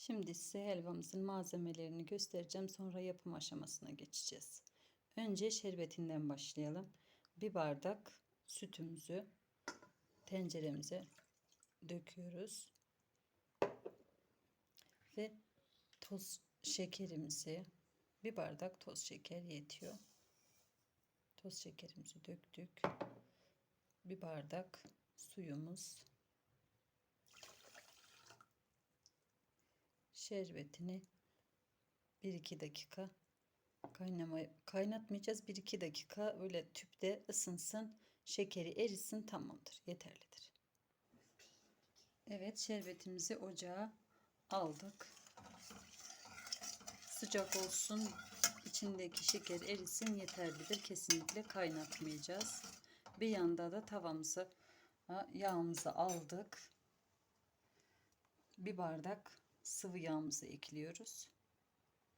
Şimdi size helvamızın malzemelerini göstereceğim. Sonra yapım aşamasına geçeceğiz. Önce şerbetinden başlayalım. Bir bardak sütümüzü tenceremize döküyoruz. Ve toz şekerimizi bir bardak toz şeker yetiyor. Toz şekerimizi döktük. Bir bardak suyumuz. Şerbetini 1-2 dakika kaynamaya kaynatmayacağız. 1-2 dakika öyle tüpte ısınsın. Şekeri erisin tamamdır. Yeterlidir. Evet şerbetimizi ocağa aldık. Sıcak olsun. içindeki şeker erisin yeterlidir. Kesinlikle kaynatmayacağız. Bir yanda da tavamızı yağımızı aldık. Bir bardak sıvı yağımızı ekliyoruz.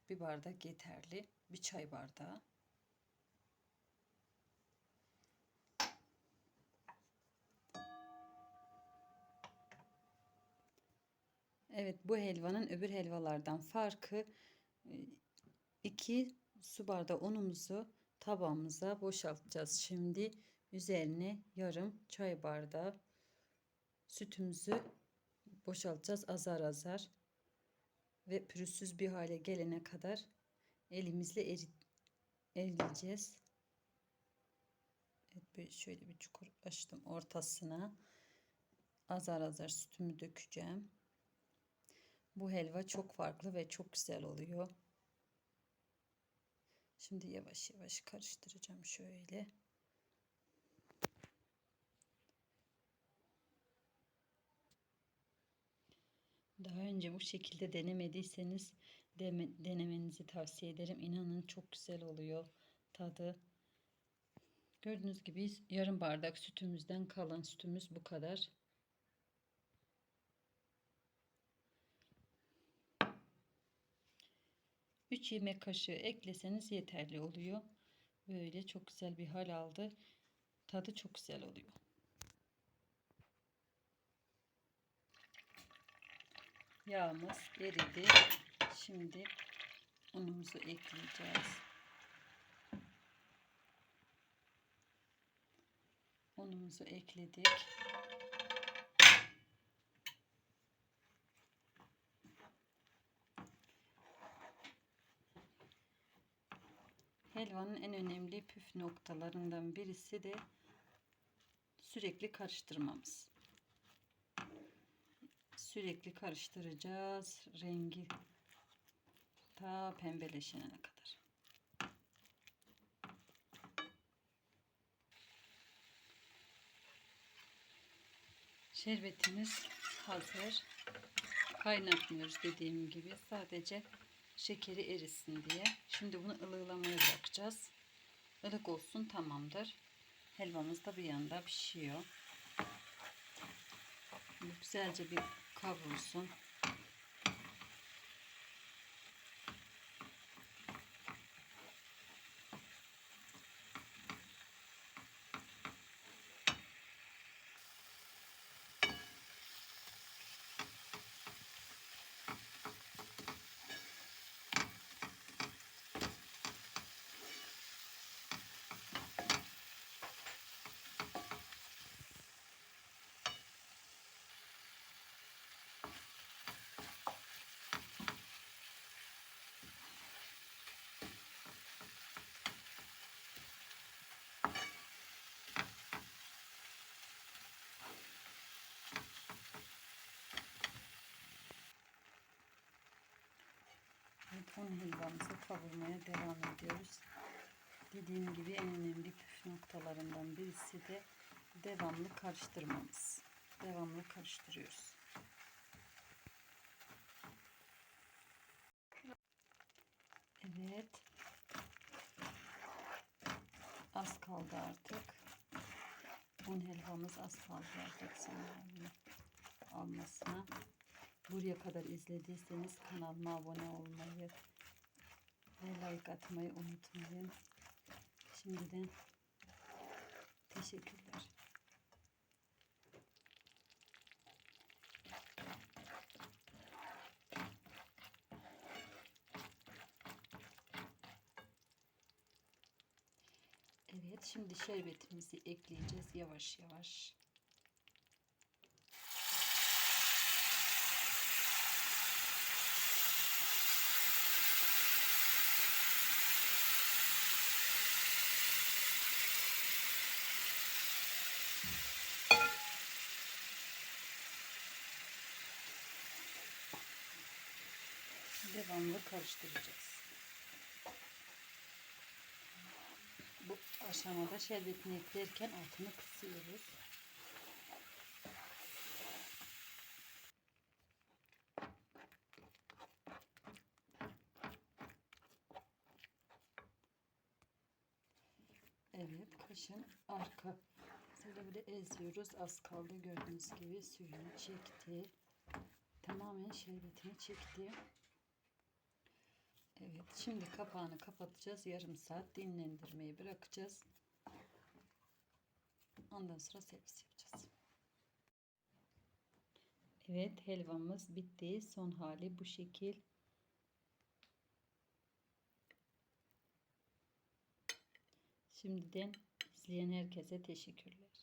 Bir bardak yeterli. Bir çay bardağı. Evet bu helvanın öbür helvalardan farkı 2 su bardağı unumuzu tabağımıza boşaltacağız. Şimdi üzerine yarım çay bardağı sütümüzü boşaltacağız azar azar ve pürüzsüz bir hale gelene kadar elimizle eri, erileyeceğiz. Evet böyle şöyle bir çukur açtım ortasına. Azar azar sütümü dökeceğim. Bu helva çok farklı ve çok güzel oluyor. Şimdi yavaş yavaş karıştıracağım şöyle. Daha önce bu şekilde denemediyseniz denemenizi tavsiye ederim. İnanın çok güzel oluyor tadı. Gördüğünüz gibi yarım bardak sütümüzden kalan sütümüz bu kadar. Üç yemek kaşığı ekleseniz yeterli oluyor. Böyle çok güzel bir hal aldı. Tadı çok güzel oluyor. Yağımız eridi. Şimdi unumuzu ekleyeceğiz. Unumuzu ekledik. Helvanın en önemli püf noktalarından birisi de sürekli karıştırmamız sürekli karıştıracağız. Rengi ta pembeleşene kadar. Şerbetimiz hazır. Kaynatmıyoruz dediğim gibi. Sadece şekeri erisin diye. Şimdi bunu ılığlamaya bırakacağız. Ilık olsun tamamdır. Helvamız da bir yanda pişiyor. Güzelce bir kavrulsun. Un helvamızı kavurmaya devam ediyoruz. Dediğim gibi en önemli püf noktalarından birisi de devamlı karıştırmamız. Devamlı karıştırıyoruz. Evet. Az kaldı artık. Un helvamız az kaldı artık sonra almasına. Buraya kadar izlediyseniz kanalıma abone olmayı ve like atmayı unutmayın. Şimdiden teşekkürler. Evet şimdi şerbetimizi ekleyeceğiz yavaş yavaş. Devamlı karıştıracağız. Bu aşamada şerbetini eklerken altını kısıyoruz. Evet, kaşın arka. Böyle böyle eziyoruz. Az kaldı gördüğünüz gibi suyunu çekti. Tamamen şerbetini çekti. Evet, şimdi kapağını kapatacağız. Yarım saat dinlendirmeyi bırakacağız. Ondan sonra servis yapacağız. Evet, helvamız bitti. Son hali bu şekil. Şimdiden izleyen herkese teşekkürler.